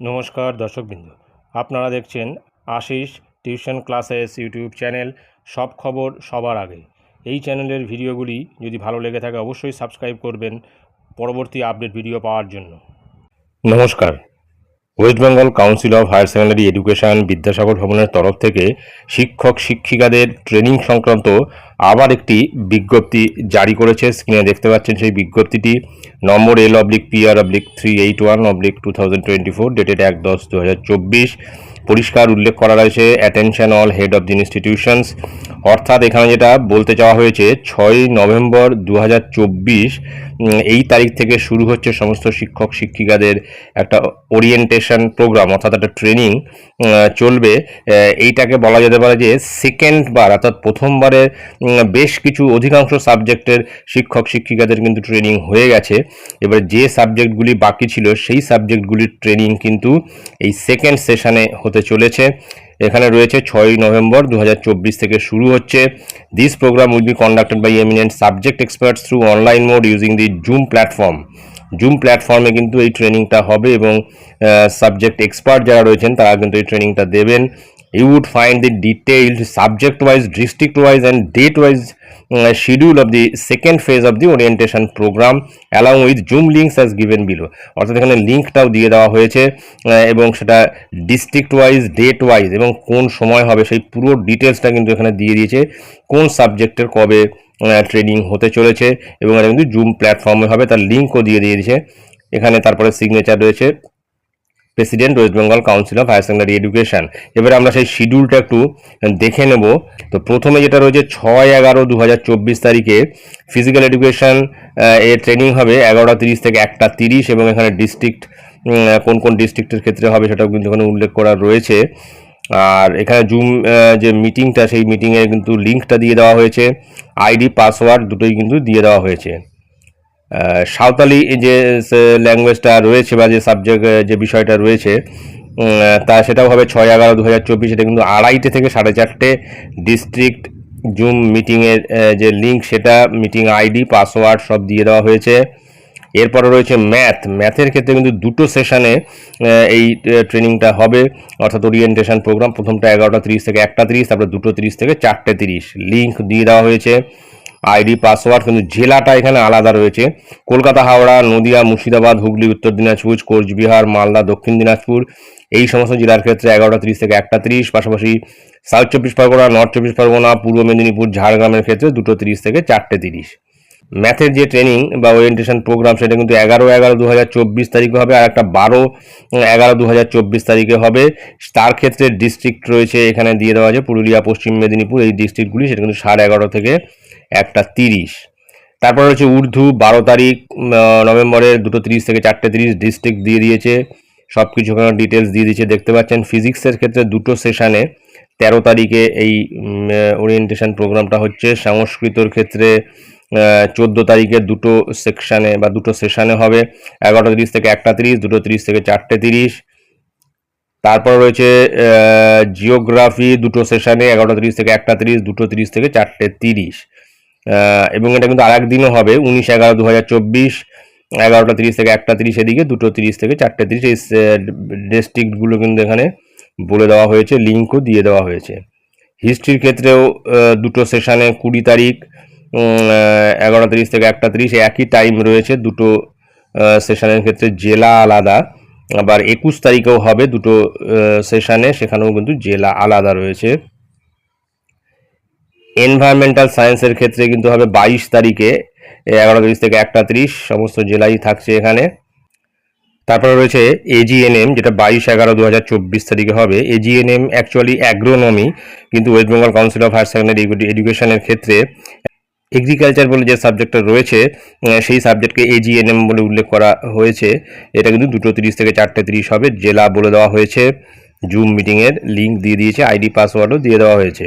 নমস্কার দর্শকবৃন্দ। আপনারা দেখছেন Ashis tuition classes YouTube channel সব খবর সবার আগে। এই চ্যানেলের ভিডিওগুলি যদি ভালো লেগে থাকে অবশ্যই সাবস্ক্রাইব করবেন পরবর্তী আপডেট ভিডিও পাওয়ার জন্য। নমস্কার। West Bengal Council of Higher Secondary Education Vidyasagar ভবনের তরফ থেকে শিক্ষক শিক্ষিকাদের ট্রেনিং সংক্রান্ত আবার একটি বিজ্ঞপ্তি জারি করেছে, স্ক্রিনে দেখতে পাচ্ছেন সেই বিজ্ঞপ্তিটি। নম্বর L oblique PR oblique three eight one oblique two thousand twenty four dated এক দশ দু হাজার চব্বিশ। পরিষ্কার উল্লেখ করা রয়েছে attention all head of the institutions অর্থাৎ এখানে যেটা বলতে চাওয়া হয়েছে ছয় নভেম্বর দু হাজার চব্বিশ এই তারিখ থেকে শুরু হচ্ছে সমস্ত শিক্ষক শিক্ষিকাদের একটা ওরিয়েন্টেশন প্রোগ্রাম অর্থাৎ একটা ট্রেনিং চলবে। এইটাকে বলা যেতে পারে যে সেকেন্ড বার অর্থাৎ প্রথমবারে উম, বেশ কিছু অধিকাংশ সাবজেক্টের শিক্ষক শিক্ষিকাদের কিন্তু ট্রেনিং হয়ে গেছে। এবার যে সাবজেক্টগুলি বাকি ছিল সেই সাবজেক্টগুলির ট্রেনিং কিন্তু এই সেকেন্ড সেশনে হতে চলেছে। এখানে রয়েছে ছয়ই নভেম্বর দু হাজার চব্বিশ থেকে শুরু হচ্ছে। This program will be conducted by eminent subject experts through online mode using the Zoom platform Zoom প্ল্যাটফর্মে কিন্তু এই ট্রেনিংটা হবে এবং সাবজেক্ট এক্সপার্ট যারা রয়েছেন তারা কিন্তু এই ট্রেনিংটা দেবেন। You would find the detailed subject wise district wise and date wise schedule of the second phase of the orientation program along with Zoom links as given below অর্থাৎ এখানে লিঙ্কটাও দিয়ে দেওয়া হয়েছে এবং সেটা ডিস্ট্রিক্ট ওয়াইজ ডেট ওয়াইজ এবং কোন সময় হবে সেই পুরো ডিটেলসটা কিন্তু এখানে দিয়ে দিয়েছে, কোন সাবজেক্টের কবে ট্রেনিং হতে চলেছে, এবং এটা কিন্তু জুম প্ল্যাটফর্মে হবে, তার লিঙ্কও দিয়ে দিয়েছে। এখানে তারপরে সিগনেচার রয়েছে। President West Bengal Council of Higher Secondary Education এবারে আমরা সেই শিডিউলটা একটু দেখে নেব। তো প্রথমে যেটা রয়েছে, ছয় এগারো দু তারিখে ফিজিক্যাল এডুকেশন এর ট্রেনিং হবে এগারোটা তিরিশ থেকে একটা তিরিশ এবং এখানে ডিস্ট্রিক্ট কোন কোন ডিস্ট্রিক্টের ক্ষেত্রে হবে সেটাও কিন্তু এখানে উল্লেখ করা রয়েছে। আর এখানে জুম যে মিটিংটা সেই মিটিংয়ের কিন্তু লিঙ্কটা দিয়ে দেওয়া হয়েছে। আইডি পাসওয়ার্ড দুটোই কিন্তু দিয়ে দেওয়া হয়েছে। সাঁওতালি যে ল্যাঙ্গুয়েজটা রয়েছে বা যে সাবজেক্ট যে বিষয়টা রয়েছে তা সেটাও হবে ছয় এগারো দু হাজার চব্বিশ। এটা কিন্তু আড়াইটে থেকে সাড়ে চারটে ডিস্ট্রিক্ট জুম মিটিংয়ের যে লিঙ্ক সেটা মিটিং আইডি পাসওয়ার্ড সব দিয়ে দেওয়া হয়েছে। এরপরে রয়েছে ম্যাথ ম্যাথের ক্ষেত্রে কিন্তু দুটো সেশানে এই ট্রেনিংটা হবে। অর্থাৎ ওরিয়েন্টেশন প্রোগ্রাম প্রথমটা এগারোটা তিরিশ থেকে একটা তিরিশ, তারপরে দুটো তিরিশ থেকে চারটে তিরিশ। লিঙ্ক দিয়ে দেওয়া হয়েছে। আইডি পাসওয়ার্ড, কিন্তু জেলাটা এখানে আলাদা রয়েছে। কলকাতা, হাওড়া, নদিয়া, মুর্শিদাবাদ, হুগলি, উত্তর দিনাজপুর, কোচবিহার, মালদা, দক্ষিণ দিনাজপুর, এই সমস্ত জেলার ক্ষেত্রে এগারোটা তিরিশ থেকে একটা তিরিশ, পাশাপাশি সাউথ চব্বিশ পরগনা, নর্থ চব্বিশ পরগনা, পূর্ব মেদিনীপুর, ঝাড়গ্রামের ক্ষেত্রে দুটো তিরিশ থেকে চারটে তিরিশ। ম্যাথের যে ট্রেনিং বা ওরিয়েন্টেশন প্রোগ্রাম সেটা কিন্তু এগারো এগারো দু হাজার চব্বিশ তারিখে হবে আর একটা বারো এগারো দু হাজার চব্বিশ তারিখে হবে। তার ক্ষেত্রে ডিস্ট্রিক্ট রয়েছে, এখানে দিয়ে দেওয়া আছে, পুরুলিয়া, পশ্চিম মেদিনীপুর, এই ডিস্ট্রিক্টগুলি সেটা কিন্তু সাড়ে এগারো থেকে একটা তিরিশ। তারপর রয়েছে উর্দু, বারো তারিখ নভেম্বরের দুটো তিরিশ থেকে চারটে তিরিশ ডিস্ট্রিক্ট দিয়ে দিয়েছে। সব কিছু ওখানে ডিটেলস দিয়ে দিয়েছে। দেখতে পাচ্ছেন ফিজিক্সের ক্ষেত্রে দুটো সেশানে তেরো তারিখে এই ওরিয়েন্টেশন প্রোগ্রামটা হচ্ছে। সংস্কৃতর ক্ষেত্রে চোদ্দ তারিখে দুটো সেকশানে বা দুটো সেশানে হবে। এগারোটা তিরিশ থেকে একটা তিরিশ, দুটো তিরিশ থেকে চারটে তিরিশ। তারপর রয়েছে জিওগ্রাফি দুটো সেশানে এগারোটা তিরিশ থেকে একটা তিরিশ, দুটো তিরিশ থেকে চারটে তিরিশ। এবং এটা কিন্তু আরেক দিনও হবে, উনিশ এগারো দু হাজার চব্বিশ, এগারোটা তিরিশ থেকে একটা তিরিশ এদিকে, দুটো তিরিশ থেকে চারটে তিরিশ, এই ডিস্ট্রিক্টগুলো কিন্তু এখানে বলে দেওয়া হয়েছে, লিঙ্কও দিয়ে দেওয়া হয়েছে। হিস্ট্রির ক্ষেত্রেও দুটো সেশানে কুড়ি তারিখ এগারো তিরিশ থেকে একটা তিরিশ, একই টাইম রয়েছে, দুটো সেশানের ক্ষেত্রে জেলা আলাদা। আবার একুশ তারিখেও হবে দুটো সেশানে, সেখানেও কিন্তু জেলা আলাদা রয়েছে। এনভায়রনমেন্টাল সায়েন্সের ক্ষেত্রে কিন্তু হবে বাইশ তারিখে এগারো তিরিশ থেকে একটা তিরিশ, সমস্ত জেলাই থাকছে এখানে। তারপরে রয়েছে এজিএনএম যেটা বাইশ এগারো দু হাজার চব্বিশ তারিখে হবে। এজিএনএম অ্যাকচুয়ালি অ্যাগ্রোনমি কিন্তু West Bengal Council of Higher Secondary এডুকেশনের ক্ষেত্রে এগ্রিকালচার বলে যে সাবজেক্টটা রয়েছে সেই সাবজেক্টকে এজিএনএম বলে উল্লেখ করা হয়েছে। এটা কিন্তু দুটো তিরিশ থেকে চারটে তিরিশ হবে। জেলা বলে দেওয়া হয়েছে। জুম মিটিংয়ের লিঙ্ক দিয়ে দিয়েছে আইডি পাসওয়ার্ডও দিয়ে দেওয়া হয়েছে।